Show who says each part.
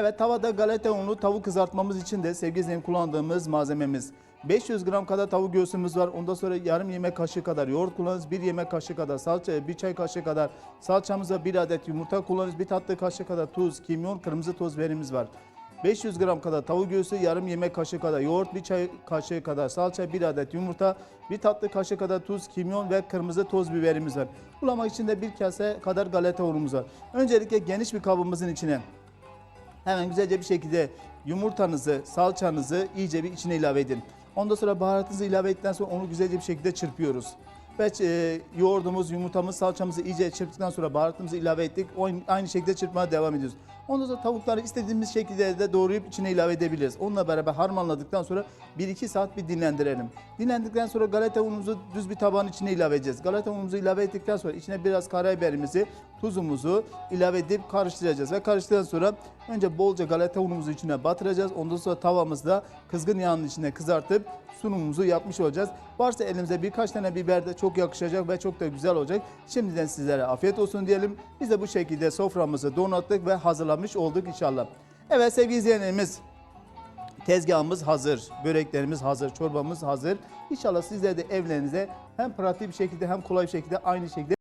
Speaker 1: Evet tavada galeta unlu tavuk kızartmamız için de sevgili izleyen kullandığımız malzememiz 500 gram kadar tavuk göğsümüz var. Ondan sonra yarım yemek kaşığı kadar yoğurt kullanırız. Bir yemek kaşığı kadar salça, bir çay kaşığı kadar salçamıza bir adet yumurta kullanırız. Bir tatlı kaşığı kadar tuz, kimyon, kırmızı toz verimiz var. 500 gram kadar tavuk göğsü, yarım yemek kaşığı kadar yoğurt, bir çay kaşığı kadar salça, bir adet yumurta, bir tatlı kaşığı kadar tuz, kimyon ve kırmızı toz biberimiz var. Bulamak için de bir kase kadar galeta unumuz var. Öncelikle geniş bir kabımızın içine Hemen güzelce bir şekilde yumurtanızı, salçanızı iyice bir içine ilave edin. Ondan sonra baharatınızı ilave ettikten sonra onu güzelce bir şekilde çırpıyoruz. Ve e, yoğurdumuz, yumurtamız, salçamızı iyice çırptıktan sonra baharatımızı ilave ettik. Aynı şekilde çırpmaya devam ediyoruz. Ondan sonra tavukları istediğimiz şekilde de doğrayıp içine ilave edebiliriz. Onunla beraber harmanladıktan sonra 1-2 saat bir dinlendirelim. Dinlendikten sonra galeta unumuzu düz bir tabağın içine ilave edeceğiz. Galeta unumuzu ilave ettikten sonra içine biraz karabiberimizi, tuzumuzu ilave edip karıştıracağız. Ve karıştıktan sonra önce bolca galeta unumuzu içine batıracağız. Ondan sonra tavamızda kızgın yağın içine kızartıp sunumumuzu yapmış olacağız. Varsa elimize birkaç tane biber de çok yakışacak ve çok da güzel olacak. Şimdiden sizlere afiyet olsun diyelim. Biz de bu şekilde soframızı donattık ve hazırlamış olduk inşallah. Evet sevgili izleyenlerimiz Tezgahımız hazır, böreklerimiz hazır, çorbamız hazır. İnşallah sizler de evlerinize hem pratik bir şekilde hem kolay bir şekilde aynı şekilde